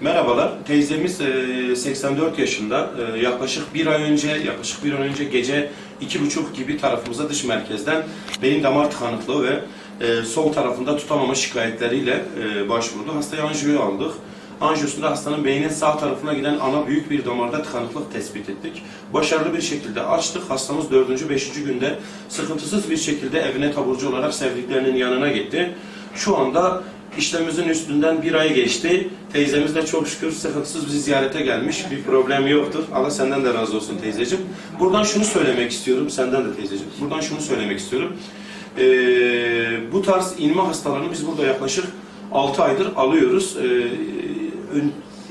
Merhabalar. Teyzemiz e, 84 yaşında. E, Yaklaşık bir ay önce, yaklaşık bir ay önce gece iki buçuk gibi tarafımıza dış merkezden beyin damar tıkanıklığı ve e, sol tarafında tutamama şikayetleriyle e, başvurdu. Hastayı anjiyo aldık. Anjiyosunda hastanın beynin sağ tarafına giden ana büyük bir damarda tıkanıklık tespit ettik. Başarılı bir şekilde açtık. Hastamız dördüncü, beşinci günde sıkıntısız bir şekilde evine taburcu olarak sevdiklerinin yanına gitti. Şu anda işlemimizin üstünden bir ay geçti. Teyzemiz de çok şükür sıkıntısız bizi ziyarete gelmiş. Bir problem yoktur. Allah senden de razı olsun teyzeciğim. Buradan şunu söylemek istiyorum. Senden de teyzeciğim. Buradan şunu söylemek istiyorum. Ee, bu tarz inme hastalarını biz burada yaklaşık 6 aydır alıyoruz. Ee,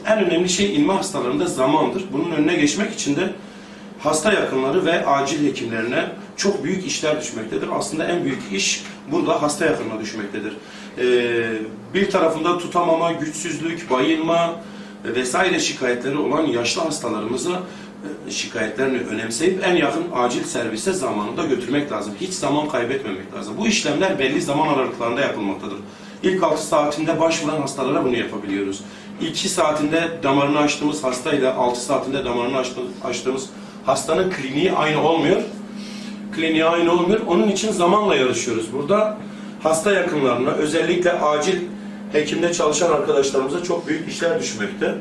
en önemli şey inme hastalarında zamandır. Bunun önüne geçmek için de hasta yakınları ve acil hekimlerine çok büyük işler düşmektedir. Aslında en büyük iş burada hasta yakınına düşmektedir. Ee, bir tarafında tutamama, güçsüzlük, bayılma vesaire şikayetleri olan yaşlı hastalarımızı e, şikayetlerini önemseyip en yakın acil servise zamanında götürmek lazım. Hiç zaman kaybetmemek lazım. Bu işlemler belli zaman aralıklarında yapılmaktadır. İlk 6 saatinde başvuran hastalara bunu yapabiliyoruz. 2 saatinde damarını açtığımız hastayla 6 saatinde damarını açtığımız hastanın kliniği aynı olmuyor. Kliniği aynı olmuyor. Onun için zamanla yarışıyoruz. Burada hasta yakınlarına özellikle acil hekimde çalışan arkadaşlarımıza çok büyük işler düşmekte.